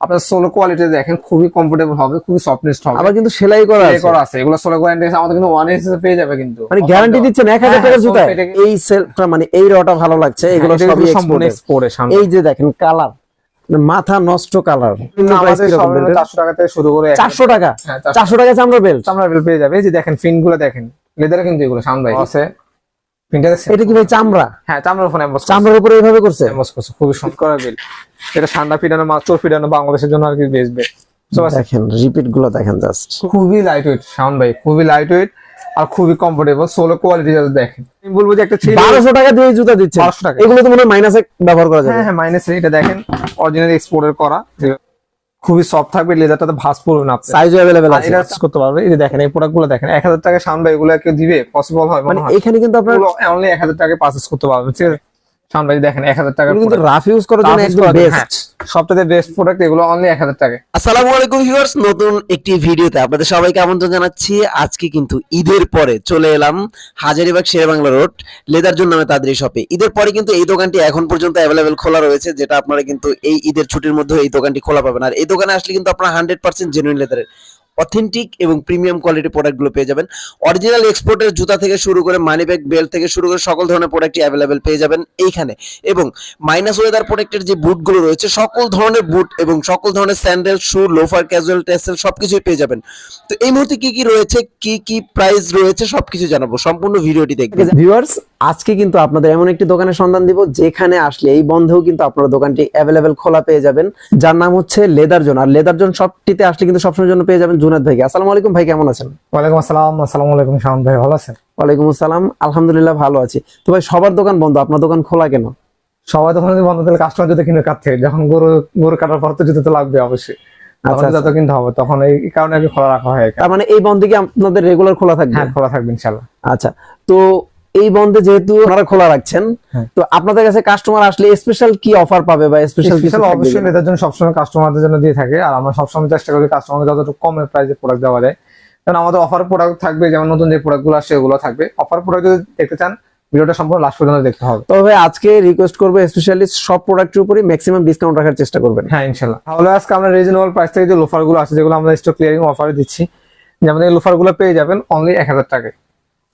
আপনার solo quality দেখেন খুবই কমফোর্টেবল হবে খুবই সফটনেস হবে। আবার কিন্তু সেলাই করা আছে। করা আছে এগুলো সোলো কোয়ালিটি আমাদের কিন্তু ওয়ান এস পেয়ে যাবে কিন্তু। মানে গ্যারান্টি দিচ্ছেন এক হাজার হ্যাঁ, টাকার হ্যাঁ, জুতা। এই সেলটা মানে এই রটা ভালো লাগছে এগুলো হ্যাঁ, সবই সম্পূর্ণ exported। সামনে। এই যে দেখেন কালার মাথা নষ্ট কালার চারশো টাকা থেকে শুরু করে চারশো টাকা? হ্যাঁ, 400 চারশো টাকা চামড়া বেল্ট চামড়া বেল পেয়ে যাবে। এই যে দেখেন ফিনগুলো দেখেন। লেদারে কিন্তু এগুলো সামনে আছে এটা কি ভাই চামড়া? হ্যাঁ চামড়ার ফোন চামড়ার উপরে এইভাবে করছে? এমবস করছে খুবই সুন্দর। করা বিল এটা ঠান্ডা পিটানো মাছ চোর পিটানো বাংলাদেশের জন্য আর কি বেচবে So, দেখেন রিপিটগুলো দেখেন জাস্ট খুবই লাইট ওয়েট ভাই খুবই লাইট ওয়েট আর খুবই কমফোর্টেবল সোলো কোয়ালিটি যাতে দেখেন। আমি বলব যে একটা ছেলে বারোশো টাকা দিয়ে জুতা দিচ্ছে 1200 টাকা। এগুলো তো মনে হয় মাইনাসে ব্যবহার করা যাবে। হ্যাঁ হ্যাঁ মাইনাস এটা দেখেন অরিজিনাল এক্সপোর্টের করা। খুবই সফট থাকবে লেদারটাতে ভাঁজ পড়বে না সাইজ अवेलेबल আছে। এটা করতে পারবে এই দেখেন এই প্রোডাক্টগুলো দেখেন এক হাজার টাকা সামনে এগুলো কেউ দিবে পসিবল হয় মানে এখানে কিন্তু আপনারা অনলি এক হাজার টাকা পারচেস করতে পারবে ঠিক আছে? ভাই দেখেন এক হাজার টাকা কিন্তু রাফ ইউজ করার জন্য একদম বেস্ট সবটাতে বেস্ট প্রোডাক্ট এগুলো অনলি এক হাজার টাকা আসসালামু আলাইকুম ভিউয়ার্স নতুন একটি ভিডিওতে আপনাদের সবাইকে আমন্ত্রণ জানাচ্ছি। আজকে কিন্তু ঈদের পরে চলে এলাম হাজারিবাগ শেরবাংলা রোড লেদার জন্য নামে তাদের শপে ঈদের পরে কিন্তু এই দোকানটি এখন পর্যন্ত অ্যাভেলেবেল খোলা রয়েছে যেটা আপনারা কিন্তু এই ঈদের ছুটির মধ্যে এই দোকানটি খোলা পাবেন। আর এই দোকানে আসলে কিন্তু আপনারা হান্ড্রেড পার্সেন্ট জেনুইন লেদারের অথেন্টিক এবং প্রিমিয়াম কোয়ালিটি প্রোডাক্টগুলো পেয়ে যাবেন। অরিজিনাল এক্সপোর্টের জুতা থেকে শুরু করে মানি ব্যাগ বেল্ট থেকে শুরু করে সকল ধরনের প্রোডাক্টই অ্যাভেলেবেল পেয়ে যাবেন এইখানে। এবং মাইনাস ওয়েদার প্রোডাক্টের যে বুটগুলো রয়েছে, সকল ধরনের বুট এবং সকল ধরনের sandal shoe loafer casual tassel সবকিছুই পেয়ে যাবেন। তো এই মুহূর্তে কি কি রয়েছে, কি কি প্রাইস রয়েছে, সবকিছু জানাব। সম্পূর্ণ ভিডিওটি দেখবেন। ভিউয়ার্স আজকে কিন্তু আপনাদের এমন একটি দোকানের সন্ধান দিব যেখানে আসলে এই বন্ধেও কিন্তু আপনারা দোকানটি অ্যাভেলেবেল খোলা পেয়ে যাবেন। যার নাম হচ্ছে লেদার জোন। আর লেদার জোন সবটিতে আসলে কিন্তু সবসময়ের জন্য পেয়ে যাবেন জুনাদ ভাইকে। আসসালামু আলাইকুম ভাই কেমন আছেন? ওয়ালাইকুম আসসালাম আসসালামু আলাইকুম শাওন ভাই ভালো আছেন? ওয়ালাইকুম আসসালাম আলহামদুলিল্লাহ ভালো আছি। তো ভাই সবার দোকান বন্ধ আপনার দোকান খোলা কেন? সবাই তখন যদি বন্ধ তাহলে কাস্টমার যদি কিনে কাট থেকে যখন গরু গরু কাটার পর তো জুতো তো লাগবে অবশ্যই। আচ্ছা, কিনতে হবে তখন এই কারণে খোলা রাখা হয়। তার মানে এই বন্ধে কি আপনাদের রেগুলার খোলা থাকবে? হ্যাঁ খোলা থাকবে আচ্ছা তো এই বন্ধে যেহেতু আপনারা খোলা রাখছেন হ্যাঁ। তো আপনাদের কাছে কাস্টমার আসলে স্পেশাল কি অফার পাবে বা স্পেশাল স্পেশাল অবশ্যই এটার জন্য সবসময় কাস্টমারদের জন্য দিয়ে থাকে আর আমরা সবসময় চেষ্টা করি কাস্টমারকে যতটুকু কমের প্রাইসে প্রোডাক্ট দেওয়া যায়। কারণ আমাদের অফার প্রোডাক্ট থাকবে যেমন নতুন যে প্রোডাক্টগুলো আসছে ওগুলো থাকবে। অফার প্রোডাক্ট যদি দেখতে চান ভিডিওটা সম্পূর্ণ লাস্ট পর্যন্ত দেখতে হবে। তবে আজকে রিকোয়েস্ট করব স্পেশালি সব প্রোডাক্টের উপরে ম্যাক্সিমাম ডিসকাউন্ট রাখার চেষ্টা করবেন। হ্যাঁ ইনশাল্লাহ। তাহলে আজকে আমরা রিজনেবল প্রাইস থেকে যে লোফারগুলো আছে যেগুলো আমরা স্টক ক্লিয়ারিং অফারে দিচ্ছি যেমন এই লোফারগুলো পেয়ে যাবেন অনলি এক হাজার টাকায়।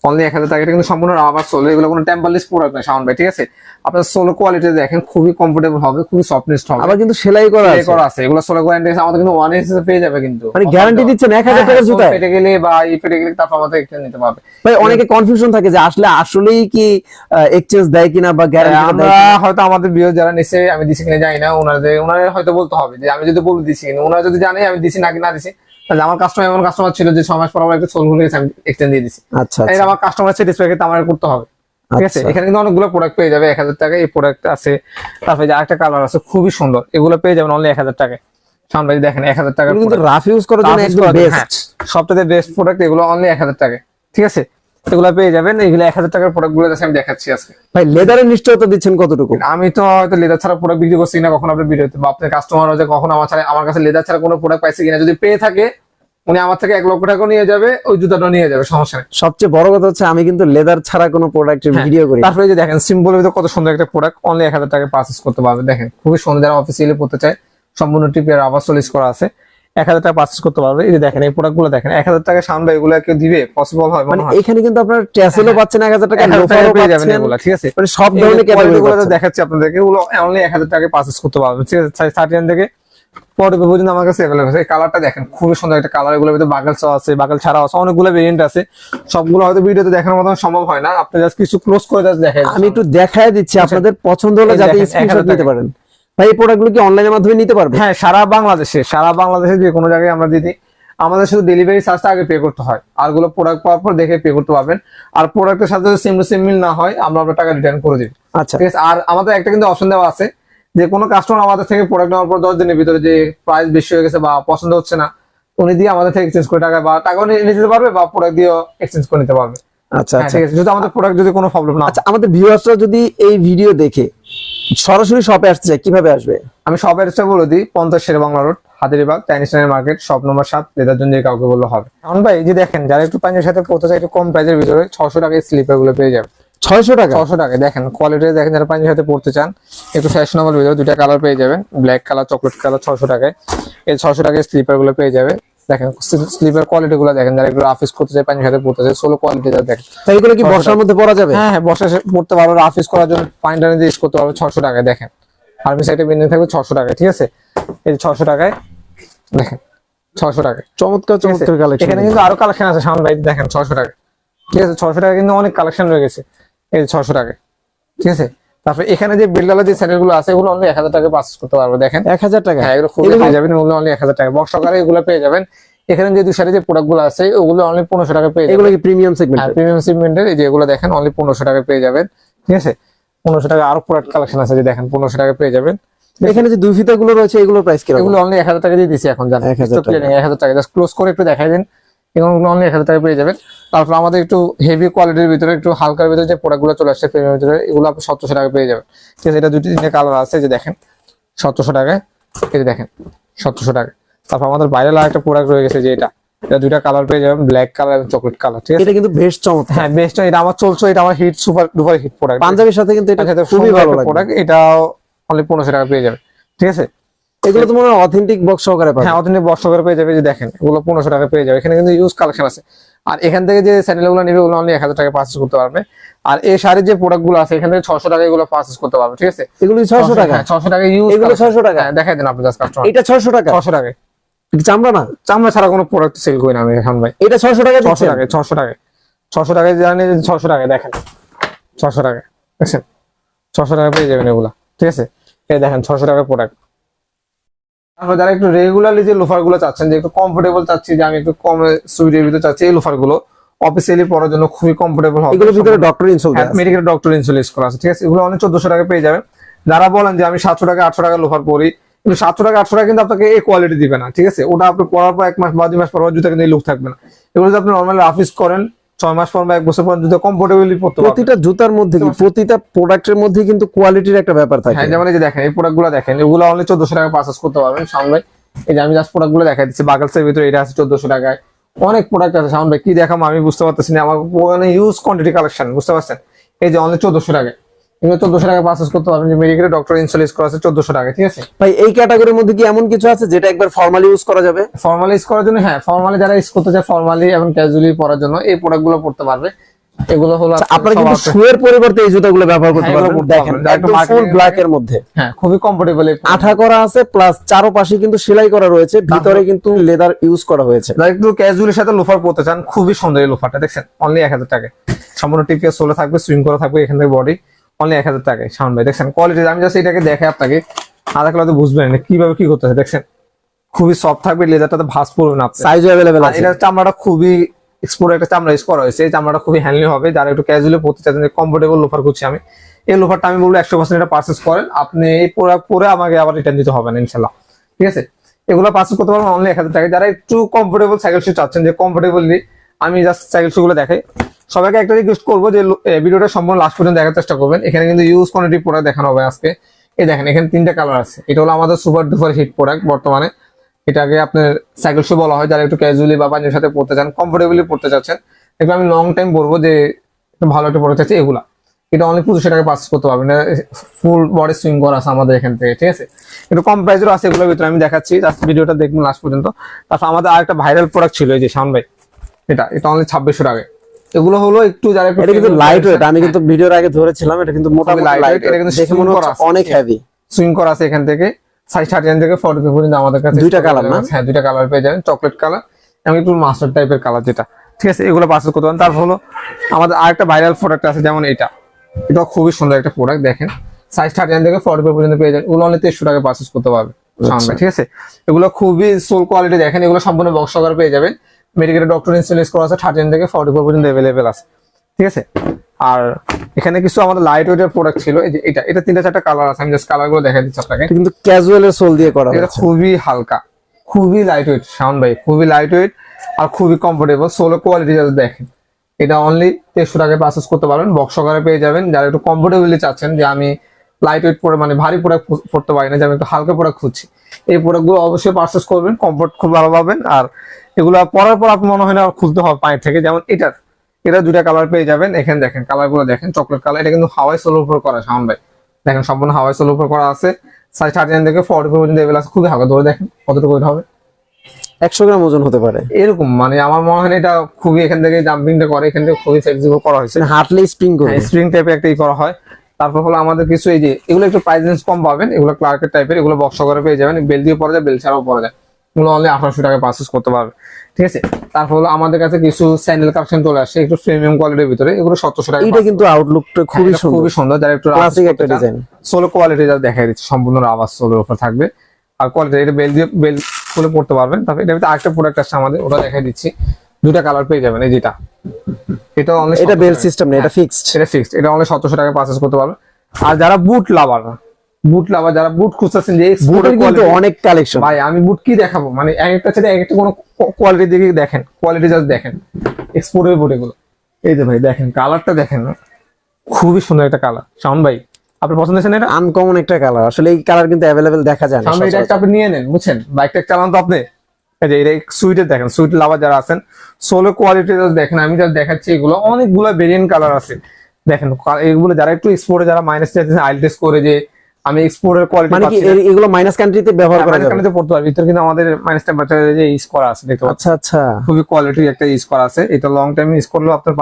অনলি এক হাজার টাকা এটা কিন্তু সম্পূর্ণ রাবার সোলো এগুলো কোনো টেম্পারলেস প্রোডাক্ট নয় সাউন্ড ভাই ঠিক আছে? আপনার সোলো কোয়ালিটি দেখেন খুবই কমফোর্টেবল হবে খুবই সফটনেস হবে। আবার কিন্তু সেলাই করা আছে। করা আছে এগুলো সোলো কোয়ালিটি আছে আমাদের কিন্তু ওয়ান এস পেয়ে যাবে কিন্তু। মানে গ্যারান্টি দিচ্ছেন এক হাজার টাকার জুতায় পেটে গেলে বা এই পেটে গেলে তারপর আমাদের এক্সচেঞ্জ নিতে পারবে। ভাই অনেকে কনফিউশন থাকে যে আসলে আসলেই কি এক্সচেঞ্জ দেয় কিনা বা গ্যারান্টি আমরা হয়তো আমাদের বিয়ে যারা নিছে আমি দিছি কিনা জানি না ওনাদের ওনারা হয়তো বলতে হবে যে আমি যদি বলে দিছি কিনা ওনারা যদি জানে আমি দিছি নাকি না দিছি তাহলে আমার কাস্টমার এমন কাস্টমার ছিল যে ছয় মাস পর আমার একটা সোল ভুলে গেছে আমি এক্সচেঞ্জ দিয়ে দিছি। আচ্ছা এটা আচ্ছা। আমার কাস্টমার স্যাটিসফাই করতে আমার করতে হবে। ঠিক আছে? আচ্ছা। এখানে কিন্তু অনেকগুলো প্রোডাক্ট পেয়ে যাবে এক হাজার টাকা এই প্রোডাক্ট আছে। তারপরে যে আরেকটা কালার আছে খুবই সুন্দর। এগুলো পেয়ে যাবেন অনলি এক হাজার টাকায়। সামনে দেখেন এক হাজার টাকা কিন্তু রাফ ইউজ করার জন্য একদম বেস্ট সবটাতে বেস্ট প্রোডাক্ট এগুলো অনলি এক হাজার টাকায়। ঠিক আছে? এগুলো পেয়ে যাবেন এগুলো এক হাজার টাকার প্রোডাক্টগুলো আমি দেখাচ্ছি আজকে। ভাই লেদারের নিশ্চয়তা দিচ্ছেন কতটুকু? আমি তো হয়তো লেদার ছাড়া প্রোডাক্ট বিক্রি করছি না কখনো আপনার ভিডিওতে বা আপনার কাস্টমার হচ্ছে কখনো আমার ছাড়া আমার কাছে লেদার ছাড়া কোনো প্রোডাক্ট পাইছে কিনা। যদি পেয়ে থাকে উনি আমার থেকে এক লক্ষ টাকা নিয়ে যাবে ওই জুতাটা নিয়ে যাবে সমস্যা নেই। সবচেয়ে বড় কথা হচ্ছে আমি কিন্তু লেদার ছাড়া কোনো প্রোডাক্টের হ্যাঁ, ভিডিও করি। তারপরে যে দেখেন সিম্পল ভিতরে কত সুন্দর একটা প্রোডাক্ট অনলি এক হাজার টাকা পারচেস করতে পারবে। দেখেন খুবই সুন্দর যারা অফিসিয়ালি পড়তে চায় সম্পূর্ণ টিপের আবার সলিস করা আছে। এক হাজার টাকা পারচেস করতে পারবে। এই দেখেন এই প্রোডাক্টগুলো দেখেন এক হাজার টাকা সামনে এগুলো কেউ দিবে পসিবল হয় মানে এখানে কিন্তু আপনার ট্যাসেলও পাচ্ছেন এক হাজার টাকা লোফারও পেয়ে যাবেন এগুলো ঠিক আছে? মানে সব ধরনের ক্যাটাগরি গুলো দেখাচ্ছি আপনাদেরকে এগুলো অনলি এক হাজার টাকায় পারচেস করতে পারবেন ঠিক আছে? থার্টি থেকে পরে পর্যন্ত আমার কাছে অ্যাভেলেবল আছে। এই কালারটা দেখেন খুবই সুন্দর একটা কালার এগুলোর ভিতরে বাগাল চাও আছে বাগাল ছাড়া আছে অনেকগুলো ভেরিয়েন্ট আছে। সবগুলো হয়তো ভিডিওতে দেখানোর মতন সম্ভব হয় না। আপনি জাস্ট কিছু ক্লোজ করে জাস্ট দেখেন। আমি একটু দেখায় দিচ্ছি আপনাদের পছন্দ হলে যাতে স্ক্রিনশট নিতে পারেন। ভাই এই প্রোডাক্টগুলো কি অনলাইনের মাধ্যমে নিতে পারবে? হ্যাঁ সারা বাংলাদেশে সারা বাংলাদেশে যে কোনো জায়গায় আমরা দিদি আমাদের শুধু ডেলিভারি চার্জটা আগে পে করতে হয়। আরগুলো প্রোডাক্ট পাওয়ার পর দেখে পে করতে পারবেন। আর প্রোডাক্টের সাথে যদি সেম সেম মিল না হয় আমরা আপনার টাকা রিটার্ন করে দিই আচ্ছা। ঠিক আছে? আর আমাদের একটা কিন্তু অপশন দেওয়া আছে যে কোনো কাস্টমার আমাদের থেকে প্রোডাক্ট নেওয়ার পর দশ দিনের ভিতরে যে প্রাইস বেশি হয়ে গেছে বা পছন্দ হচ্ছে না উনি দিয়ে আমাদের থেকে এক্সচেঞ্জ করে টাকা বা টাকাও নিয়ে নিতে পারবে বা প্রোডাক্ট দিয়েও এক্সচেঞ্জ করে নিতে পারবে। আচ্ছা হ্যাঁ, আচ্ছা। ঠিক আছে? যদি আমাদের প্রোডাক্ট যদি কোনো প্রবলেম না আচ্ছা আমাদের ভিউয়ার্সরা যদি এই ভিডিও দেখে সরাসরি শপে আসতে চায় কীভাবে আসবে? আমি সব অ্যাড্রেসটা বলে দিই পঞ্চাশ Sher Bangla road Hazaribagh Chinese market shop number সাত লেদার জন্য কাউকে বললে হবে। এখন ভাই এই যে দেখেন যারা একটু পাঞ্জের সাথে পড়তে চাই একটু কম প্রাইসের ভিতরে ছশো টাকায় স্লিপারগুলো পেয়ে যাবে। ছয়শো টাকা? ছশো টাকা দেখেন কোয়ালিটি দেখেন যারা পাঞ্জাবির সাথে পড়তে চান একটু ফ্যাশনেবল ভিতরে দুইটা কালার পেয়ে যাবেন ব্ল্যাক কালার চকলেট কালার ছশো টাকায়। এই ছশো টাকায় স্লিপারগুলো পেয়ে যাবে। দেখেন স্লিপার কোয়ালিটি গুলো দেখেন যারা একটু অফিস করতে চায় পাঞ্জাবির সাথে পড়তে চায় সোলো কোয়ালিটি দেখেন। তাই এগুলো কি বর্ষার মধ্যে পরা যাবে? হ্যাঁ হ্যাঁ এসে পড়তে পারবে অফিস করার জন্য টাইন দিয়ে ইউজ করতে পারবে ছশো টাকায় দেখেন। আর্মি সাইডে বিন্ডিং থাকবে ছশো টাকায় ঠিক আছে? এই যে ছশো টাকায় দেখেন ছশো টাকায়। চমৎকার চমৎকার কালেকশন এখানে কিন্তু আরও কালেকশন আছে সামনে দেখেন ছশো টাকা ঠিক আছে? ছশো টাকা কিন্তু অনেক কালেকশন রয়ে গেছে। এই ছশো টাকা ঠিক আছে? তারপরে এখানে যে বিল্ডালা যে স্যান্ডেলগুলো আছে এগুলো অনলি এক হাজার টাকা পারচেস করতে পারব দেখেন? এক হাজার টাকা। হ্যাঁ এগুলো খুবই পেয়ে যাবেন ওগুলো অনলি এক হাজার টাকা। বক্স সহকারে এগুলো পেয়ে যাবেন। এখানে যে দুই সাইডে যে প্রোডাক্টগুলো আছে ওগুলো অনলি পনেরোশো টাকা পেয়ে এগুলো কি প্রিমিয়াম সেগমেন্ট প্রিমিয়াম সিগমেন্টের এই যে এগুলো দেখেন অনলি পনেরোশো টাকা পেয়ে যাবেন। ঠিক আছে? পনেরোশো টাকা আরও প্রোডাক্ট কালেকশন আছে যে দেখেন পনেরোশো টাকা পেয়ে যাবেন। এখানে যে দুই ফিতা গুলো রয়েছে এগুলোর প্রাইস কীরকম? এগুলো অনলি এক হাজার টাকা দিয়ে দিচ্ছি এখন জানেন? এক হাজার টাকা। জাস্ট ক্লোজ করে একটু দেখাই দিন। এগুলো অনলি এক হাজার টাকা পেয়ে যাবেন। তারপর আমাদের একটু হেভি কোয়ালিটির ভিতরে একটু হালকার ভিতরে যে প্রোডাক্টগুলো চলে আসছে প্রিমিয়াম ভিতরে এগুলো আপনি সতেরোশো টাকা পেয়ে যাবেন। ঠিক আছে এটা দুটি তিনটে কালার আছে যে দেখেন সতেরোশো টাকায় এই যে দেখেন সতেরোশো টাকা তারপর আমাদের বাইরে আর একটা প্রোডাক্ট রয়ে গেছে যে এটা এটা দুইটা কালার পেয়ে যাবেন ব্ল্যাক কালার এবং চকলেট কালার ঠিক আছে? এটা কিন্তু বেশ চমৎকার। হ্যাঁ বেস্ট এটা আমার চলছে এটা আমার hit super duper hit product পাঞ্জাবির সাথে কিন্তু এটা খুবই ভালো লাগে। প্রোডাক্ট এটাও অনলি পনেরোশো টাকা পেয়ে যাবে ঠিক আছে? এগুলো তো মনে হয় অথেন্টিক বক্স সহকারে পাবে হ্যাঁ অথেন্টিক বক্স করে পেয়ে যাবে যে দেখেন এগুলো পনেরোশো টাকা পেয়ে যাবে। এখানে কিন্তু ইউজ কালেকশন আছে। আর এখান থেকে যে স্যান্ডেলগুলো নেবে ওগুলো অনলি এক হাজার টাকা পার্চেস করতে পারবে। আর এই শাড়ির যে প্রোডাক্টগুলো আছে এখান থেকে ছশো টাকা এগুলো পার্চেস করতে পারবে ঠিক আছে? এগুলো ছয়শো টাকা? ছশো টাকা ইউজ এগুলো 600 টাকা? দেখাই দেন আপনি জাস্ট কাস্টমার এটা ছয়শো টাকা? ছশো টাকা এটা চামড়া না? চামড়া ছাড়া কোনো প্রোডাক্ট সেল করি না আমি এখন ভাই। এটা ছয়শো টাকা ছশো টাকা টাকায় ছশো টাকায়। ছশো টাকায় জানি ছশো টাকায় দেখেন। ছশো টাকায় দেখছেন? ছশো টাকা পেয়ে যাবেন এগুলা ঠিক আছে? এই দেখেন ছশো টাকার প্রোডাক্ট তারপর যারা একটু রেগুলারলি যে লোফারগুলো চাচ্ছেন যে একটু কমফোর্টেবল চাচ্ছি যে আমি একটু কম সুইটের ভিতরে চাচ্ছি এই লোফারগুলো অফিসিয়ালি পড়ার জন্য খুবই কমফোর্টেবল হবে। এগুলোর ভিতরে doctor insole medical doctor insurance করা আছে ঠিক আছে? এগুলো অনেক চোদ্দশো টাকা পেয়ে যাবেন। যারা বলেন যে আমি সাতশো টাকা আটশো টাকা লোফার পরি কিন্তু সাতশো টাকা আটশো টাকা কিন্তু আপনাকে এই কোয়ালিটি দিবে না ঠিক আছে? ওটা আপনি পড়ার পর এক মাস বা দুই মাস পর জুতা কিন্তু এই লুক থাকবে না। এগুলো যদি আপনি নর্মালি অফিস করেন ছয় মাস পর বা এক বছর পর জুতা কমফোর্টেবলি পড়তে প্রতিটা জুতার মধ্যে কি প্রতিটা প্রোডাক্টের মধ্যে কিন্তু কোয়ালিটির একটা ব্যাপার থাকে। হ্যাঁ যেমন এই যে দেখেন এই প্রোডাক্টগুলো দেখেন এগুলো অনলি 1400 টাকা পারচেজ করতে পারবেন সাউন্ড ভাই এই যে আমি জাস্ট প্রোডাক্টগুলো দেখাই দিচ্ছি বাগালসের ভিতরে এটা আছে 1400 টাকায়। অনেক প্রোডাক্ট আছে সাউন্ড ভাই কি দেখাম আমি বুঝতে পারতেছি না। আমার ইউজ কোয়ান্টিটি কালেকশন বুঝতে পারছেন? এই যে অনলি 1400 টাকায়। এগুলো চোদ্দশো টাকা পারচেস করতে পারবেন। যে মেডিকেল ডক্টর করা আছে চোদ্দশো টাকা ঠিক আছে? ভাই এই ক্যাটাগরির মধ্যে কি এমন কিছু আছে যেটা একবার ফর্মালি ইউজ করা যাবে? ফর্মালি ইউজ করার জন্য হ্যাঁ ফর্মালি যারা ইউজ করতে চায় ফর্মালি এবং ক্যাজুয়ালি পরার জন্য এই পড়তে পারবে। এগুলো হলো আপনারা কিন্তু শুয়ের পরিবর্তে এই জুতাগুলো ব্যবহার করতে পারবেন। দেখেন একদম একদম ফুল ব্ল্যাক এর মধ্যে। হ্যাঁ খুবই কমফোর্টেবল আঠা করা আছে প্লাস চারোপাশে কিন্তু সেলাই করা রয়েছে ভিতরে কিন্তু লেদার ইউজ করা হয়েছে। একটু ক্যাজুয়ালের সাথে লোফার পরতে চান খুবই সুন্দর এই লোফারটা দেখছেন? অনলি এক হাজার টাকায়। সম্পূর্ণ টিপিএস সোলে থাকবে সুইং করা থাকবে এখান থেকে বডি অনলি এক হাজার টাকায় সাউন্ড ভাই। দেখছেন কোয়ালিটি আমি জাস্ট এটাকে দেখে আপনাকে। আধা কিলো বুঝবেন না কীভাবে কি করতেছে দেখছেন খুবই সফট থাকবে লেদারটাতে ভাস পড়বে না সাইজ অ্যাভেলেবেল আছে। এটা চামড়াটা খুবই এক্সপোর্ট একটা চামড়া ইউজ করা হয়েছে। এই চামড়াটা খুবই হ্যান্ডলি হবে। যারা একটু ক্যাজুয়ালি পড়তে চাচ্ছেন যে কমফোর্টেবল লোফার করছি আমি এই লোফারটা আমি বলব একশো পার্সেন্ট এটা পার্চেস করেন। আপনি এই প্রোডাক্ট পরে আমাকে আবার রিটার্ন দিতে হবে না ইনশাল্লাহ। ঠিক আছে? এগুলো পার্চেস করতে পারবেন অনলি এক হাজার টাকা যারা একটু কমফোর্টেবল সাইকেল শু চাচ্ছেন যে কমফোর্টেবলি আমি জাস্ট সাইকেল শু গুলো দেখাই। সবাইকে একটা রিকোয়েস্ট করব যে ভিডিওটা সম্পূর্ণ লাস্ট পর্যন্ত দেখার চেষ্টা করবেন। এখানে কিন্তু ইউজ কোয়ান্টিটি প্রোডাক্ট দেখানো হবে আজকে। এই দেখেন, এখানে তিনটা কালার আছে। এটা হলো আমাদের সুপার ডুপার হিট প্রোডাক্ট বর্তমানে। এটাকে আপনার সাইকেল শু বলা হয়, যারা একটু ক্যাজুয়ালি বা পাঞ্জের সাথে পড়তে চান কমফোর্টেবলি পড়তে চাচ্ছেন। এগুলো আমি লং টাইম বলব যে, একটু ভালো একটা পড়তে চাচ্ছি এগুলা। এটা অনেক পঁচিশশো টাকা পাস করতে পারবেন। ফুল বডি সুইং করা আছে আমাদের এখান থেকে, ঠিক আছে? একটু কম প্রাইসেরও আছে এগুলোর ভিতরে, আমি দেখাচ্ছি। জাস্ট ভিডিওটা দেখবেন লাস্ট পর্যন্ত। তারপর আমাদের আরেকটা ভাইরাল প্রোডাক্ট ছিল, এই যে ভাই। এটা এটা অনলি ছাব্বিশশো টাকায়। এগুলো হলো একটু যারা একটু এটা কিন্তু লাইট ওয়েট আমি কিন্তু ভিডিওর আগে ধরেছিলাম এটা কিন্তু মোটামুটি লাইট এটা কিন্তু দেখে মনে হচ্ছে অনেক হেভি সুইং করা আছে এখান থেকে। সাইজ থার্টি থেকে ফর্টি পর্যন্ত আমাদের কাছে দুইটা colour না? হ্যাঁ দুইটা কালার পেয়ে যাবেন। চকলেট কালার এবং একটু মাস্টার টাইপের কালার যেটা। ঠিক আছে এগুলো পার্সেল করতে পারেন। তারপর হলো আমাদের আরেকটা ভাইরাল প্রোডাক্ট আছে যেমন এটা। এটা খুবই সুন্দর একটা প্রোডাক্ট দেখেন। সাইজ থার্টি থেকে ফর্টি পর্যন্ত পেয়ে যাবেন। ওগুলো অনলি তেইশশো টাকা পার্চেস করতে পারবে সামনে ঠিক আছে? এগুলো খুবই সোল কোয়ালিটি দেখেন। এগুলো সম্পূর্ণ বক্স পেয়ে যাবেন। মেডিকেল ডক্টর ইনস্টলেস করা আছে থার্টি থেকে ফর্টি ফোর পর্যন্ত অ্যাভেলেবেল আছে। ঠিক আছে? আর এখানে কিছু আমাদের লাইট ওয়েটের প্রোডাক্ট ছিল। এই যে এটা এটা তিনটা চারটা কালার আছে। আমি জাস্ট কালারগুলো দেখা দিচ্ছি আপনাকে। কিন্তু ক্যাজুয়ালের সোল দিয়ে করা এটা খুবই হালকা খুবই লাইট ওয়েট সাউন্ড ভাই খুবই লাইট ওয়েট আর খুবই কমফোর্টেবল সোলো কোয়ালিটি যাতে দেখেন এটা অনলি দেড়শো টাকায় পারচেস করতে পারবেন। বক্স সহকারে পেয়ে যাবেন। যারা একটু কমফোর্টেবলি চাচ্ছেন যে আমি লাইট ওয়েট পরে মানে ভারী প্রোডাক্ট পড়তে পারি না যে আমি একটু হালকা প্রোডাক্ট খুঁজছি। এই প্রোডাক্টগুলো অবশ্যই পারচেস করবেন কমফোর্ট খুব ভালো পাবেন। আর এগুলো পরার পর আপনার মনে হয় না খুলতে হবে পায়ের থেকে। যেমন এটার এটা দুটা কালার পেয়ে যাবেন। এখানে দেখেন কালারগুলো দেখেন চকলেট কালার এটা কিন্তু হাওয়াই সোলোর উপর করা সাউন্ড ভাই। দেখেন সম্পূর্ণ হাওয়াই সোলোর উপর করা আছে। সাইজ থার্টি নাইন থেকে ফর্টি ফোর পর্যন্ত এগুলো আছে। খুবই হালকা ধরে দেখেন কতটুকু এটা হবে। একশো গ্রাম ওজন হতে পারে। এরকম মানে আমার মনে হয় এটা খুবই এখান থেকে জাম্পিংটা করে। এখান থেকে খুবই ফ্লেক্সিবল করা হয়েছে। হাঁটলে স্প্রিং স্প্রিং টাইপের একটা ই করা হয়। তারপর হলো আমাদের কিছু এই যে এগুলো একটু প্রাইস রেঞ্জ কম পাবেন এগুলো ক্লার্কের টাইপের এগুলো বক্স করে পেয়ে যাবেন বেল দিয়ে পরে যায় বেল ছাড়াও পরে যায়। এগুলো অনলি আঠারোশো টাকা পারচেস করতে পারবে। ঠিক আছে? তারপর হলো আমাদের কাছে কিছু স্যান্ডেল কালেকশন চলে আসছে একটু প্রিমিয়াম কোয়ালিটির ভিতরে এগুলো সতেরোশো টাকা এইটা কিন্তু আউটলুকটা খুবই হ্যাঁ, সুন্দর। খুবই সুন্দর যারা একটু ক্লাসিক একটা ডিজাইন সোলো কোয়ালিটি যা দেখা দিচ্ছে সম্পূর্ণ আওয়াজ সোলোর উপর থাকবে। আর কোয়ালিটি এটা বেল দিয়ে বেল খুলে পড়তে পারবেন। তারপর এটা ভিতরে আরেকটা প্রোডাক্ট আসছে আমাদের ওটা দেখাই দিচ্ছি। দুটা কালার পেয়ে যাবেন এই যেটা। এটা অনলি এটা বেল সিস্টেম না এটা ফিক্সড এটা ফিক্সড এটা অনলি সতেরোশো টাকা পারচেস করতে পারবে আর যারা বুট লাভার বুট লাভার যারা বুট খুঁজতেছেন যে বুটের কিন্তু অনেক কালেকশন ভাই আমি বুট কি দেখাবো? মানে এক একটা ছেলে এক একটা কোনো কোয়ালিটি দিকে দেখেন কোয়ালিটি জাস্ট দেখেন এক্সপোর্টের বুট এগুলো। এই যে ভাই দেখেন কালারটা দেখেন না। খুবই সুন্দর একটা কালার শাওন ভাই আপনার পছন্দ হয়েছে না এটা? আনকমন একটা কালার আসলে এই কালার কিন্তু অ্যাভেলেবেল দেখা যায় না শাওন এটা একটা আপনি নিয়ে নেন বুঝছেন? বাইকটা চালান তো আপনি। এই যে এটা সুইটের দেখেন সুইট লাভার যারা আছেন সোলো কোয়ালিটি দেখেন আমি যা দেখাচ্ছি এগুলো। অনেকগুলো ভেরিয়েন্ট কালার আছে। দেখেন এগুলো যারা একটু এক্সপোর্টে যারা মাইনাস আইল টেস্ট করে যে আমি এক্সপোর্টের কোয়ালিটি মানে কি এগুলো মাইনাস কান্ট্রিতে ব্যবহার করা যাবে? মাইনাস পড়তে পারবে ভিতরে কিন্তু আমাদের মাইনাস টেম্পারেচারে যে ইউজ করা আছে দেখতে আচ্ছা আচ্ছা। খুবই কোয়ালিটি একটা ইউজ করা আছে। এটা লং টাইম ইউজ করলেও আপনার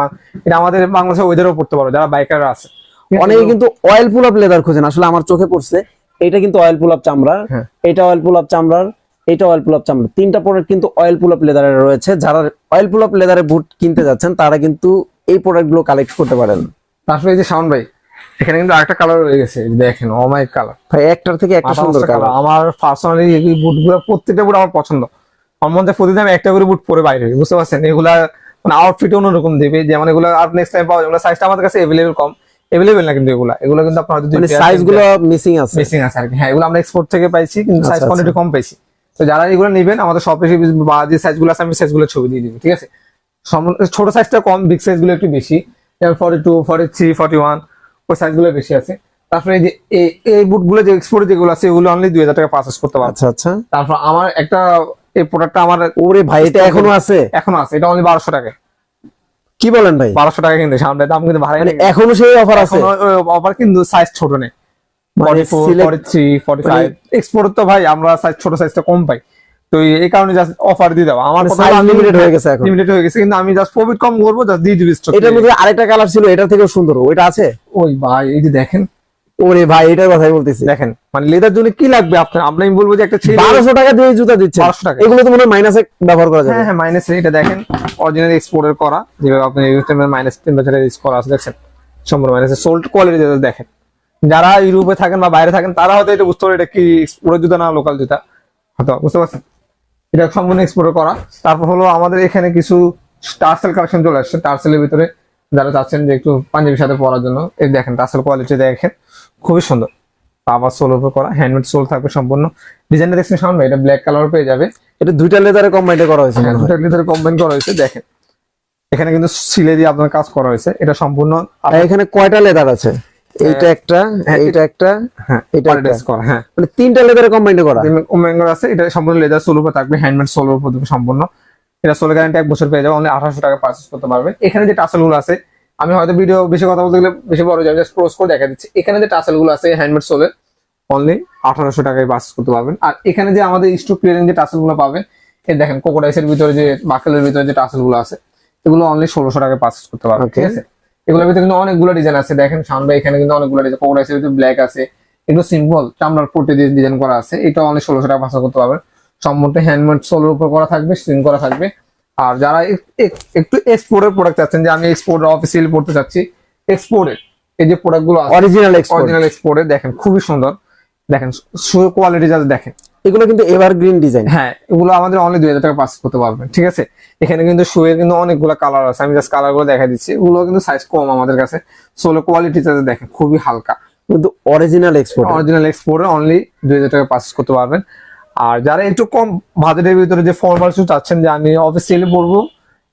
এটা আমাদের বাংলাদেশের ওয়েদারও পড়তে পারো যারা বাইকার আছে। অনেকে কিন্তু অয়েল পুল আপ লেদার খোঁজেন আসলে আমার চোখে পড়ছে। এটা কিন্তু অয়েল পুল আপ চামড়ার। হ্যাঁ। এটা অয়েল পুল আপ চামড়ার। এটা অয়েল পুল আপ চামড়ার তিনটা প্রোডাক্ট কিন্তু অয়েল পুল আপ লেদারের রয়েছে। যারা অয়েল পুল আপ লেদারের বুট কিনতে যাচ্ছেন তারা কিন্তু এই প্রোডাক্টগুলো কালেক্ট করতে পারেন। তারপরে এই যে শাওন ভাই এখানে কিন্তু আরেকটা কালার রয়ে গেছে দেখেন অমাইক কালার ভাই একটার থেকে একটা সুন্দর কালার আমার পার্সোনালি এই বুটগুলো প্রত্যেকটা বুট আমার পছন্দ। আমার মধ্যে প্রতিদিন আমি একটা করে বুট পরে বাইরে হই, বুঝতে পারছেন? এগুলা মানে আউটফিট অন্যরকম দেবে। যেমন এগুলো আর নেক্সট টাইম পাওয়া যাবে সাইজটা আমাদের কাছে এভেলেবেল কম। এভেলেবেল না কিন্তু এগুলা। এগুলো কিন্তু আপনার হয়তো মানে সাইজগুলো মিসিং আছে। মিসিং আছে আর কি। হ্যাঁ এগুলো আমরা এক্সপোর্ট থেকে পাইছি কিন্তু সাইজ আচ্ছা, কোয়ান্টিটি কম পাইছি। তো যারা এগুলো নেবেন আমাদের শপে এসে বা যে সাইজগুলো আছে আমি সাইজগুলো ছবি দিয়ে দিব ঠিক আছে? ছোট সাইজটা কম বিগ সাইজগুলো একটু বেশি। যেমন forty two forty three forty one ওই সাইজগুলো বেশি আছে। তারপরে এই যে এই- বুটগুলো যে এক্সপোর্ট যেগুলো আছে এগুলো অনলি দুই হাজার টাকা পারচেস করতে পারবে। আচ্ছা আচ্ছা। তারপর আমার একটা এই প্রোডাক্টটা আমার ওরে ভাই এটা এখনও আছে? এখনও আছে এটা অনলি বারোশো টাকা। কি বলেন ভাই? বারোশো টাকা কিন্তু সামনে দাম কিন্তু ভাড়াই মানে এখনও সেই অফার আছে? অফার কিন্তু সাইজ ছোট নেই। এক্সপোর্ট তো ভাই আমরা সাইজ ছোট সাইজটা কম পাই। তো এই কারণে জাস্ট অফার দিয়ে দেওয়া। আমার মানে limited হয়ে গেছে এখন। লিমিটেড হয়ে গেছে কিন্তু আমি জাস্ট প্রফিট কম করব জাস্ট দিয়ে দিবি stock এটার মধ্যে আরেকটা কালার ছিল থেকেও সুন্দর। ওইটা আছে? ওই ভাই এই যে দেখেন। ওরে ভাই এটার কথাই বলতেছি। দেখেন মানে লেদার জন্য কি লাগবে আপনার? আমি বলব যে একটা ছেলে টাকা দিয়ে জুতা দিচ্ছে 1200 টাকা। এগুলো তো মনে মাইনাসে ব্যবহার করা যাবে। হ্যাঁ হ্যাঁ মাইনাস এটা দেখেন। অরিজিনাল এক্সপোর্টের করা। যেভাবে আপনি মাইনাস ইউজ করা আছে সম্পূর্ণ মাইনাস সোল্ড কোয়ালিটি দেখেন। যারা ইউরোপে থাকেন বা বাইরে থাকেন তারা হয়তো এটা বুঝতে পারে এটা কি এক্সপোর্টের জুতা না লোকাল জুতা। হয়তো বুঝতে পারছেন? এটা সম্পূর্ণ এক্সপোর্ট করা। তারপর হলো আমাদের এখানে কিছু টার্সেল কালেকশন চলে আসছে। টার্সেলের ভিতরে যারা চাচ্ছেন যে একটু পাঞ্জাবির সাথে পরার জন্য এই দেখেন টার্সেল কোয়ালিটি দেখেন খুবই সুন্দর। আবার সোল উপর করা হ্যান্ডমেড সোল থাকবে সম্পূর্ণ। ডিজাইনটা দেখছেন সামনে এটা ব্ল্যাক কালার পেয়ে যাবে। এটা দুইটা লেদারে কম্বাইন্ড করা হয়েছে হ্যাঁ। দুটা ভিতরে কম্বাইন করা হয়েছে দেখেন। এখানে কিন্তু সিলে দিয়ে আপনার কাজ করা হয়েছে। এটা সম্পূর্ণ আর এখানে কয়টা লেদার আছে? একটা হ্যাঁ, এইটা একটা হ্যাঁ এটা এটা একটা। করা হ্যাঁ। মানে তিনটা লেদারে কম্বাইন্ড করা। ওমেঙ্গর আছে এটা সম্পূর্ণ লেদার সোল উপর থাকবে হ্যান্ডমেড সোল উপর সম্পূর্ণ। এটা সোল গ্যারান্টি এক বছর পেয়ে যাবে অনলি আঠারোশো টাকা পারচেস করতে পারবে। এখানে যে টাসেলগুলো আছে আমি হয়তো ভিডিও বেশি কথা বলতে গেলে বেশি বড় যাবে জাস্ট ক্রস করে দেখা দিচ্ছি। এখানে যে টাসেলগুলো আছে হ্যান্ডমেড সোলের অনলি আঠারোশো টাকায় পারচেস করতে পারবেন। আর এখানে যে আমাদের স্টক ক্লিয়ারিং যে টাসেলগুলো পাবেন এই দেখেন কোকোডাইসের ভিতরে যে বাকেলের ভিতরে যে টাসেলগুলো আছে এগুলো অনলি ষোলোশো টাকায় পারচেস করতে পারবেন ঠিক আছে? এগুলোর ভিতরে কিন্তু অনেকগুলো ডিজাইন আছে। দেখেন সামনে এখানে কিন্তু অনেকগুলো ডিজাইন কোকোডাইসের ভিতরে ব্ল্যাক আছে। এগুলো সিম্পল চামড়ার পট্টি দিয়ে ডিজাইন করা আছে। এটা অনেক ষোলোশো টাকা পাঁচশো করতে পারবেন। সম্পূর্ণ হ্যান্ডমেড সোলের উপর করা থাকবে সিং করা থাকবে। আর যারা এক- এক- একটু এক্সপোর্টের প্রোডাক্ট চাচ্ছেন যে আমি এক্সপোর্ট অফিসিয়াল পড়তে চাচ্ছি এক্সপোর্টের এই যে প্রোডাক্টগুলো আছে অরিজিনাল এক্সপোর্ট অরিজিনাল এক্সপোর্টের দেখেন খুবই সুন্দর। দেখেন কোয়ালিটি যাতে দেখেন। এগুলো কিন্তু এভারগ্রিন ডিজাইন হ্যাঁ। এগুলো আমাদের অনলি দুই হাজার টাকা পাস করতে পারবেন ঠিক আছে? এখানে কিন্তু শুয়ের কিন্তু অনেকগুলো কালার আছে আমি জাস্ট কালারগুলো দেখা দিচ্ছি। এগুলো কিন্তু সাইজ কম আমাদের কাছে। সোলো কোয়ালিটি যাতে দেখেন খুবই হালকা। কিন্তু অরিজিনাল এক্সপোর্ট অরিজিনাল এক্সপোর্টে অনলি দুই হাজার টাকা পাস করতে পারবেন। আর যারা একটু কম বাজেটের ভিতরে যে ফর্মাল শু চাচ্ছেন যে আমি অফিস সেলে পরবো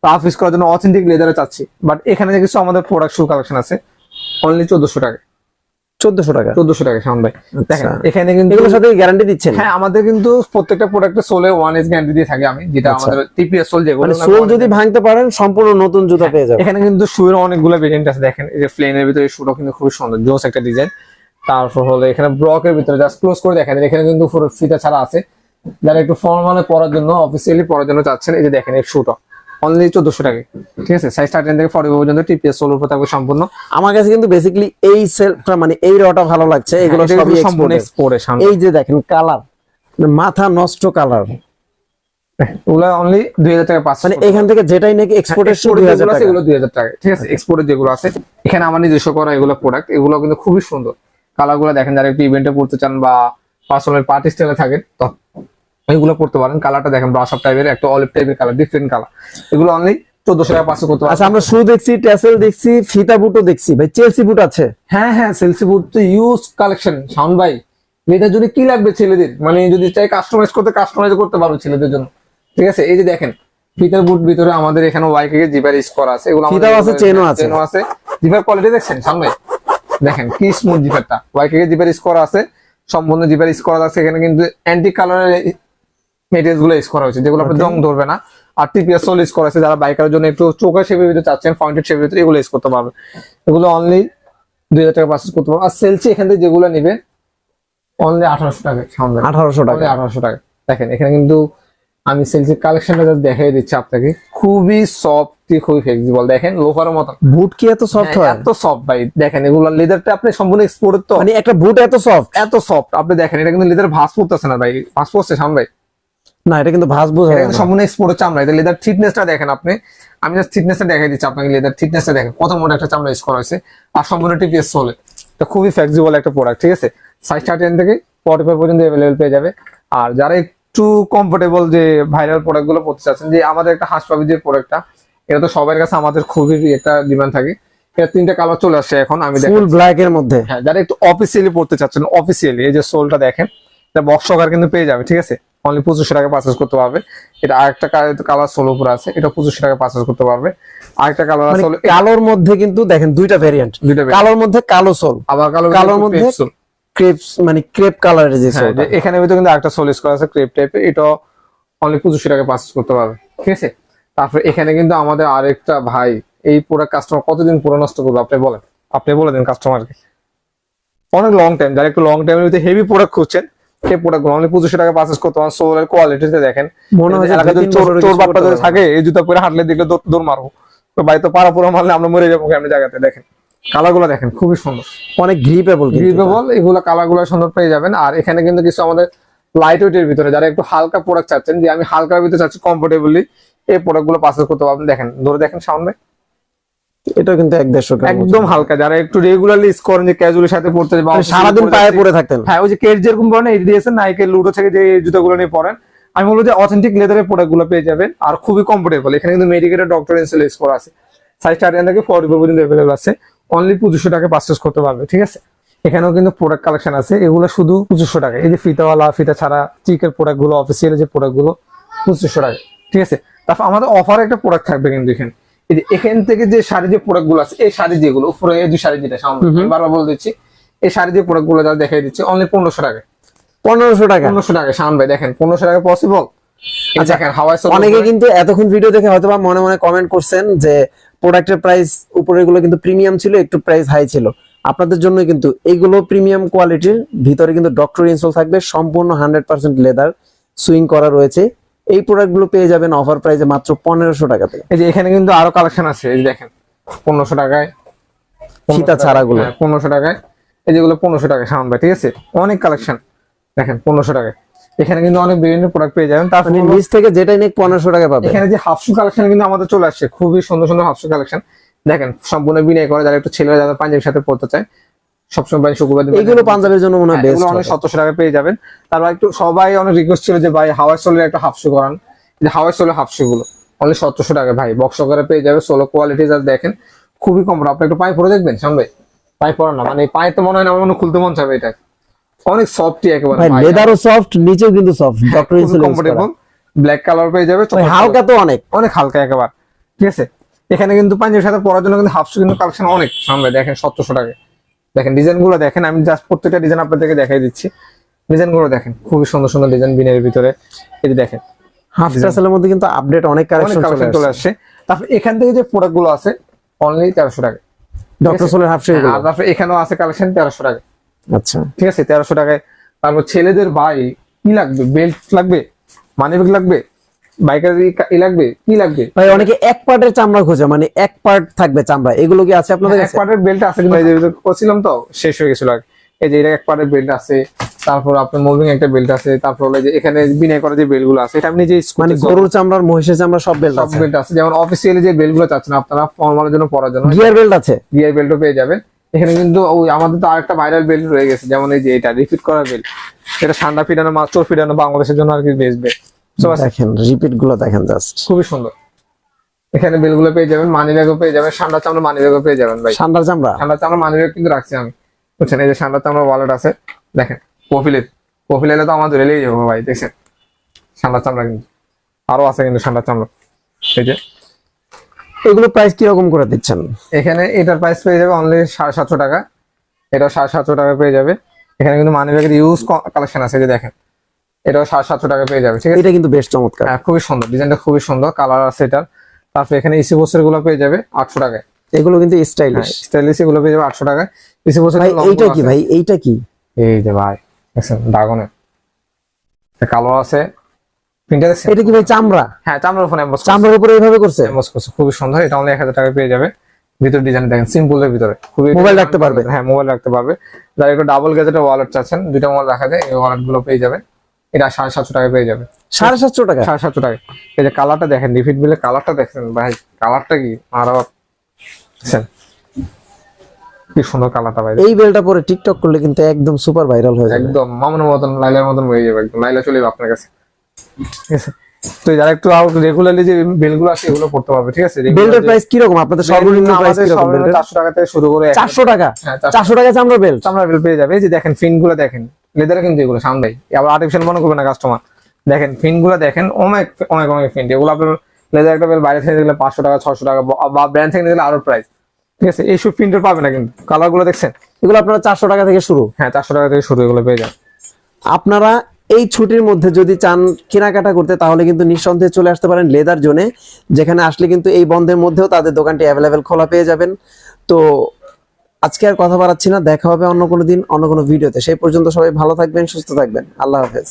অফিস করার জন্য অথেন্টিক লেদারে চাচ্ছি। বাট এখানে যে কিছু আমাদের প্রোডাক্ট শু কালেকশন আছে অনলি চোদ্দশো টাকা টাকা। টাকা শাওন ভাই। দেখেন আচ্ছা। এখানে কিন্তু এগুলোর সাথে গ্যারান্টি দিচ্ছেন? হ্যাঁ আমাদের কিন্তু প্রত্যেকটা প্রোডাক্টে সোলে গ্যারান্টি দিয়ে থাকে আমি যেটা আচ্ছা। আমাদের টিপিএস সোল যেগুলো মানে সোল যদি ভাঙতে পারেন সম্পূর্ণ নতুন জুতা পেয়ে যাবেন। এখানে কিন্তু শুয়ের অনেকগুলো ভেরিয়েন্ট আছে দেখেন এই যে প্লেনের ভিতরে শুটা কিন্তু খুবই সুন্দর জোস একটা ডিজাইন তারপর হলো এখানে ব্লকের ভিতরে জাস্ট ক্লোজ করে দেখেন এখানে কিন্তু পুরো ফিতা ছাড়া আছে। যারা একটু ফর্মালে পরার জন্য অফিসিয়ালি পড়ার জন্য চাচ্ছেন এই যে দেখেন এই শুটা অনলি চোদ্দশো টাকা ঠিক আছে? সাইজ থার্টিন থেকে ফর্টি পর্যন্ত টিপিএস সোল উপর থাকবে সম্পূর্ণ। আমার কাছে কিন্তু বেসিক্যালি এই সেলটা মানে এই রটা ভালো লাগছে এগুলো সবই সম্পূর্ণ এক্সপোর্টের সামনে। এই যে দেখেন কালার মাথা নষ্ট কালার ওগুলো অনলি দুই হাজার টাকা পাঁচ মানে এখান থেকে যেটাই নাকি এক্সপোর্টের এক্সপোর্টের দুই যেগুলো আছে এগুলো দুই হাজার টাকা ঠিক আছে? এক্সপোর্টের যেগুলো আছে এখানে আমার নিজস্ব করা এগুলো প্রোডাক্ট এগুলো কিন্তু খুবই সুন্দর। কালারগুলো দেখেন যারা একটু ইভেন্টে পড়তে চান বা পার্সোনাল পার্টি স্টাইলে থাকেন এগুলো করতে পারেন। কালারটা দেখেন ব্রাশ আপ টাইপের একটা অলিভ টাইপের কালার ডিফারেন্ট কালার এগুলো অনলি চোদ্দশো টাকা পাঁচশো করতে আচ্ছা আমরা শু দেখছি দেখছি ফিতা বুটও দেখছি। ভাই চেলসি বুট আছে? হ্যাঁ হ্যাঁ সেলসি বুট তো ইউজ কালেকশন সাউন্ড জন্য কি লাগবে ছেলেদের? মানে যদি চাই কাস্টমাইজ করতে কাস্টমাইজ করতে পারবে ছেলেদের জন্য। ঠিক আছে? এই যে দেখেন ফিতার বুট ভিতরে আমাদের এখানে ওয়াইকে জিপার ইউজ করা আছে। এগুলো ফিতাও আছে, চেনও আছে। চেনও আছে। জিপার কোয়ালিটি দেখছেন সামনে দেখেন কি স্মুথ জিপারটা ওয়াইকে জিপার ইউজ করা আছে। সম্পূর্ণ জিপার ইউজ করা আছে। এখানে কিন্তু অ্যান্টি কালারের মেটেরিয়ালসগুলো ইউজ করা হয়েছে যেগুলো আপনার জং ধরবে না। আর টিপিএস সোল ইউজ করা আছে যারা বাইকারের জন্য একটু চোখের শেপের ভিতরে চাচ্ছেন পয়েন্টেড শেপের ভিতরে এগুলো ইউজ করতে পারবে এগুলো অনলি দুই হাজার টাকা পার্চেস করতে পারব আর সেলসি এখান থেকে যেগুলো নিবে অনলি আঠারোশো টাকা সামনে। আঠারোশো টাকা। আঠারোশো টাকা। দেখেন এখানে কিন্তু আমি সেলসি কালেকশনটা জাস্ট দেখাই দিচ্ছি আপনাকে। খুবই সফট খুবই ফ্লেক্সিবল দেখেন লোফারের মতন বুট কি এত সফট হয় এত সফট ভাই। দেখেন এগুলো লেদারটা আপনি সম্পূর্ণ এক্সপোর্টের তো। মানে একটা বুট এত সফট এত সফট আপনি দেখেন এটা কিন্তু লেদার ভাস পড়তেছে না ভাই। ভাস পড়ছে সামনে ভাই। না এটা কিন্তু ভাস বোঝা যায়। সম্পূর্ণ এক্সপোর্টের চামড়া। এটা লেদার থিকনেসটা দেখেন আপনি। আমি জাস্ট থিকনেসটা দেখাই দিচ্ছি আপনাকে লেদার থিকনেসটা দেখেন। কত মোটা একটা চামড়া ইউজ করা হয়েছে আর সম্পূর্ণ টিপিএস সোলে এটা খুবই ফ্লেক্সিবল একটা প্রোডাক্ট ঠিক আছে? সাইজ থার্টি থেকে ফর্টি ফাইভ পর্যন্ত অ্যাভেলেবল পেয়ে যাবে। আর যারা একটু কমফোর্টেবল যে ভাইরাল প্রোডাক্টগুলো পড়তে চাচ্ছেন যে আমাদের একটা হাঁস পাবি যে প্রোডাক্টটা এটা তো সবার কাছে আমাদের খুবই একটা ডিমান্ড থাকে। এটা তিনটা কালার চলে আসছে এখন আমি। ফুল ব্ল্যাক এর মধ্যে। হ্যাঁ যারা একটু অফিসিয়ালি পড়তে চাচ্ছেন অফিসিয়ালি এই যে সোলটা দেখেন এটা বক্স সকার কিন্তু পেয়ে যাবে ঠিক আছে? অনলি পঁচিশশো টাকা পারচেস করতে পারবে। এটা আরেকটা কালার সোল উপরে আছে এটা পঁচিশশো টাকা পারচেস করতে পারবে। আরেকটা কালার মানে আছে কালোর মধ্যে কিন্তু দেখেন দুইটা ভেরিয়েন্ট দুইটা। কালোর মধ্যে কালো সোল আবার কালো কালোর মধ্যে ক্রেপস মানে ক্রেপ কালারের যে হ্যাঁ, সোলটা যে এখানে ভিতরে কিন্তু আরেকটা সোল করা আছে ক্রেপ টাইপের এটা অনলি পঁচিশশো টাকা পারচেস করতে পারবে। ঠিক আছে? তারপরে এখানে কিন্তু আমাদের আরেকটা ভাই এই প্রোডাক্ট কাস্টমার কতদিন পুরো নষ্ট করবে? আপনি বলেন। আপনি বলে দিন কাস্টমারকে অনেক লং টাইম যারা একটু লং টাইমের ভিতরে হেভি প্রোডাক্ট খুঁজছেন প্রোডাক্টগুলো? অনলি পঁচিশশো টাকা পারচেস করতে পারেন সোলের কোয়ালিটিতে দেখেন। মনে হয় চোর কিছু যদি থাকে এই জুতা পরে হাঁটলে দেখলে দৌড় মারবো তো বাড়িতে পাড়া পুরো মারলে আমরা মরে যাব এমনি জায়গাতে দেখেন। দেখেন খুবই সুন্দর। অনেক গ্রিপেবল গ্রিপেবল এগুলো কালারগুলো সুন্দর পেয়ে যাবেন। আর এখানে কিন্তু কিছু আমাদের লাইট ওয়েটের ভিতরে যারা একটু হালকা প্রোডাক্ট চাচ্ছেন যে আমি হালকার ভিতরে চাচ্ছি কমফোর্টেবলি এই প্রোডাক্টগুলো পারচেস করতে পারবেন। দেখেন ধরে দেখেন সামনে। এটা কিন্তু এক দেড়শো একদম হালকা যারা একটু রেগুলারলি করেন যে ক্যাজুয়ালের সাথে পড়তে মানে সারাদিন পায়ে। পরে থাকতেন। হ্যাঁ ওই যে কেট যেরকম পরেন এডিএসএন নাইকের লুডো থেকে যে জুতাগুলো নিয়ে পরেন আমি বলব যে অথেন্টিক লেদারের প্রোডাক্টগুলো পেয়ে যাবেন আর খুবই কমফোর্টেবল এখানে কিন্তু মেডিকেটের ডক্টর ইনসুল ইউজ করা আছে। সাইজ থার্টি থেকে ফোর পর্যন্ত অ্যাভেলেবল আছে। অনলি পঁচিশশো টাকা পারচেস করতে পারবে ঠিক আছে? এখানেও কিন্তু প্রোডাক্ট কালেকশন আছে। এগুলো শুধু পঁচিশশো টাকা এই যে ফিতাওয়ালা ফিতা ছাড়া চিকের প্রোডাক্টগুলো অফিসিয়াল যে প্রোডাক্টগুলো পঁচিশশো টাকা ঠিক আছে? তারপর আমাদের অফার একটা প্রোডাক্ট থাকবে কিন্তু এখানে। এখান থেকে যে শাড়ি যে প্রোডাক্টগুলো আছে এই শাড়ি যেগুলো উপরে এই যে শাড়ি যেটা সামনে বারবার বলে দিচ্ছি এই শাড়ি যে প্রোডাক্টগুলো যা দেখাই দিচ্ছি অনলি পনেরোশো টাকা পনেরোশো টাকা? পনেরোশো টাকা শান ভাই দেখেন পনেরোশো টাকা পসিবল আচ্ছা, অনেকে কিন্তু এতক্ষণ ভিডিও দেখে হয়তো মনে মনে কমেন্ট করছেন যে প্রোডাক্টের প্রাইস উপরেরগুলো কিন্তু প্রিমিয়াম ছিল একটু প্রাইস হাই ছিল। আপনাদের জন্য কিন্তু এইগুলো প্রিমিয়াম কোয়ালিটির ভিতরে কিন্তু ডক্টর ইনসোল থাকবে সম্পূর্ণ হান্ড্রেড পার্সেন্ট লেদার সুইং করা রয়েছে। এই প্রোডাক্টগুলো পেয়ে যাবেন অফার প্রাইসে মাত্র পনেরোশো টাকাতে এই যে এখানে কিন্তু আরও কালেকশন আছে এই দেখেন পনেরোশো টাকায়। ফিতা ছাড়াগুলো। পনেরোশো টাকায়। এই যেগুলো পনেরোশো টাকায় শান ভাই ঠিক আছে? অনেক কালেকশন দেখেন পনেরোশো টাকায়। এখানে কিন্তু অনেক বিভিন্ন প্রোডাক্ট পেয়ে যাবেন। তারপর মানে নিচ থেকে যেটাই নেই পনেরোশো টাকা পাবে এখানে যে হাফশু কালেকশন কিন্তু আমাদের চলে আসছে খুবই সুন্দর সুন্দর হাফশু কালেকশন দেখেন সম্পূর্ণ বিনয় করে যারা একটু ছেলেরা যারা পাঞ্জাবির সাথে পড়তে চায় সবসময় শুক্রবার দিন এইগুলো পাঞ্জাবের জন্য মনে হয় হ্যাঁ, বেস্ট অনেক সতেরোশো টাকা পেয়ে যাবেন। তারপর একটু সবাই অনেক রিকোয়েস্ট ছিল যে ভাই হাওয়াই সোলের একটা হাফ শু করান যে হাওয়াই সোলের হাফ শু গুলো অনলি সতেরোশো টাকা ভাই বক্স করে পেয়ে যাবে সোলো কোয়ালিটি যা দেখেন খুবই কম আপনি একটু পায়ে পরে দেখবেন সামনে পায়ে পরা না মানে পায়ে তো মনে হয় না আমার মনে খুলতে মন চাবে এটা। অনেক সফটই একেবারে লেদারও সফট নিচেও কিন্তু soft doctor comfortable black colour পেয়ে যাবে হালকা তো অনেক। অনেক হালকা একেবারে। ঠিক আছে? এখানে কিন্তু পাঞ্জাবির সাথে পরার জন্য কিন্তু হাফ শু কিন্তু কালেকশন অনেক সামনে দেখেন সতেরোশো টাকা দেখেন ডিজাইনগুলো দেখেন আমি জাস্ট প্রত্যেকটা ডিজাইন আপনাদেরকে দেখাই দিচ্ছি। ডিজাইনগুলো দেখেন খুবই সুন্দর সুন্দর ডিজাইন বিনের ভিতরে। এই দেখেন হাফ টাসেলের মধ্যে কিন্তু আপডেট অনেক কালেকশন কালেকশন চলে আসছে। তারপর এখান থেকে যে প্রোডাক্টগুলো আছে অনলি তেরোশো টাকা ডক্টর সোলের হাফ আর তারপর এখানেও আছে কালেকশন তেরোশো টাকা আচ্ছা। ঠিক আছে তেরোশো টাকায়। তারপর ছেলেদের ভাই কি লাগবে? বেল্ট লাগবে? মানি ব্যাগ লাগবে? বাইকের ই লাগবে? কি লাগবে? ভাই অনেকে এক পার্টের চামড়া খোঁজে মানে এক পার্ট থাকবে চামড়া। এগুলো কি আছে আপনাদের এক পার্টের বেল্ট আছে করছিলাম তো শেষ হয়ে গেছিল আর এই যে এটা এক পার্টের বেল্ট আছে। তারপর আপনার একটা বেল্ট আছে। তারপর যে এখানে বিনয় করা যে বেল্টগুলো আছে এটা আপনি যে মানে গরুর চামড়ার মহিষের চামড়া সব বেল্ট সব বেল্ট আছে। যেমন অফিসিয়ালি যে চাচ্ছেন আপনারা ফর্মালের জন্য পরার জন্য। গিয়ার বেল্ট আছে? গিয়ার বেল্টও পেয়ে যাবেন। এখানে কিন্তু ওই আমাদের তো আরেকটা ভাইরাল বেল্ট রয়ে গেছে। যেমন এই যে এটা করা বেল্ট এটা ঠান্ডা ফিটানো ফিটানো বাংলাদেশের জন্য আর কি বেসবে দেখেন রিপিটগুলো দেখেন জাস্ট খুবই সুন্দর। এখানে বেলগুলো পেয়ে যাবেন মানি ব্যাগও পেয়ে যাবেন ঠান্ডা চামড়া মানি ব্যাগও পেয়ে যাবেন ভাই। সান্ডার চামড়া? ঠান্ডা চামড়া মানি ব্যাগ কিন্তু রাখছি আমি। বুঝছেন এই যে ঠান্ডা চামড়া ওয়ালেট আছে দেখেন কফিলের কফিল এলে তো আমাদের রেলেই যাব ভাই দেখছেন? ঠান্ডা চামড়া কিন্তু। আরও আছে কিন্তু ঠান্ডা চামড়া। এই যে। এগুলো প্রাইস কি রকম করে দিচ্ছেন? এখানে এটার প্রাইস পেয়ে যাবে অনলি সাড়ে সাতশো টাকা। এটা সাড়ে সাতশো টাকা পেয়ে যাবে। এখানে কিন্তু মানি ব্যাগের ইউজ কালেকশন আছে যে দেখেন। এটাও সাড়ে সাতশো টাকা পেয়ে যাবে ঠিক আছে? এটা কিন্তু বেশ চমৎকার। হ্যাঁ খুবই সুন্দর ডিজাইনটা খুবই সুন্দর কালার আছে এটার। তারপর এখানে ইসি বক্সেরগুলো পেয়ে যাবে আটশো টাকায়। এগুলো কিন্তু স্টাইলিশ স্টাইলিশ এগুলো পেয়ে যাবে আটশো টাকায়। ইসি বক্সের ভাই এইটা কি ভাই? এইটা কি? এই যে ভাই দেখছেন কালো আছে। এটা কি ভাই চামড়া? হ্যাঁ চামড়ার ফোন এমবস চামড়ার উপরে এইভাবে করছে? এমবস করছে খুবই সুন্দর। এটা অনলি এক হাজার টাকা পেয়ে যাবে। ভিতর ডিজাইন দেখেন সিম্পল এর ভিতরে। খুবই মোবাইল রাখতে পারবে। হ্যাঁ মোবাইল রাখতে পারবে। যারা একটু ডাবল গ্যাজেটের ওয়ালেট চাচ্ছেন দুইটা মোবাইল রাখা যায় এই ওয়ালেটগুলো পেয়ে যাবে এটা সাড়ে সাতশো টাকা পেয়ে যাবে। সাড়ে সাতশো টাকা? সাড়ে সাতশো টাকা এই যে কালারটা দেখেন রিফিট বিলের কালারটা দেখেন ভাই কালারটা কি? আর কি সুন্দর কালারটা ভাই। এই বেলটা পরে টিকটক করলে কিন্তু একদম সুপার ভাইরাল হয়ে যাবে। একদম মামুনের মতন লাইলার মতন হয়ে যাবে একদম। লাইলা চলে যাবে আপনার কাছে। ঠিক আছে? তো যারা একটু রেগুলারলি যে বেলগুলো আছে এগুলো পড়তে পারবে ঠিক আছে? বেল্টের প্রাইস কি রকম আপনাদের সর্বনিম্ন প্রাইস কি রকম বেল্টের? চারশো টাকা থেকে শুরু করে চারশো টাকা? হ্যাঁ, 400 চারশো টাকা চামড়া বেল্ট চামড়া বেল পেয়ে যাবে। এই যে দেখেন ফিনগুলো দেখেন। লেদারে কিন্তু এগুলো সামনেই আবার আর্টিফিশিয়াল মনে করবে না কাস্টমার দেখেন ফিনগুলো দেখেন অনেক অনেক অনেক ফিন এগুলো আপনার লেদার একটা বেল বাইরে থেকে দিলে পাঁচশো টাকা ছশো টাকা বা ব্র্যান্ড থেকে দিলে আরও প্রাইস ঠিক আছে? এইসব প্রিন্টের পাবে না কিন্তু। কালারগুলো দেখছেন? এগুলো আপনারা চারশো টাকা থেকে শুরু। হ্যাঁ চারশো টাকা থেকে শুরু এগুলো পেয়ে যান। আপনারা এই ছুটির মধ্যে যদি চান কেনাকাটা করতে তাহলে কিন্তু নিঃসন্দেহে চলে আসতে পারেন লেদার জোনে। যেখানে আসলে কিন্তু এই বন্ধের মধ্যেও তাদের দোকানটি অ্যাভেলেবেল খোলা পেয়ে যাবেন। তো আজকে আর কথা বাড়াচ্ছি না, দেখা হবে অন্য কোনো দিন, অন্য কোনো ভিডিওতে। সেই পর্যন্ত সবাই ভালো থাকবেন, সুস্থ থাকবেন। আল্লাহ হাফেজ।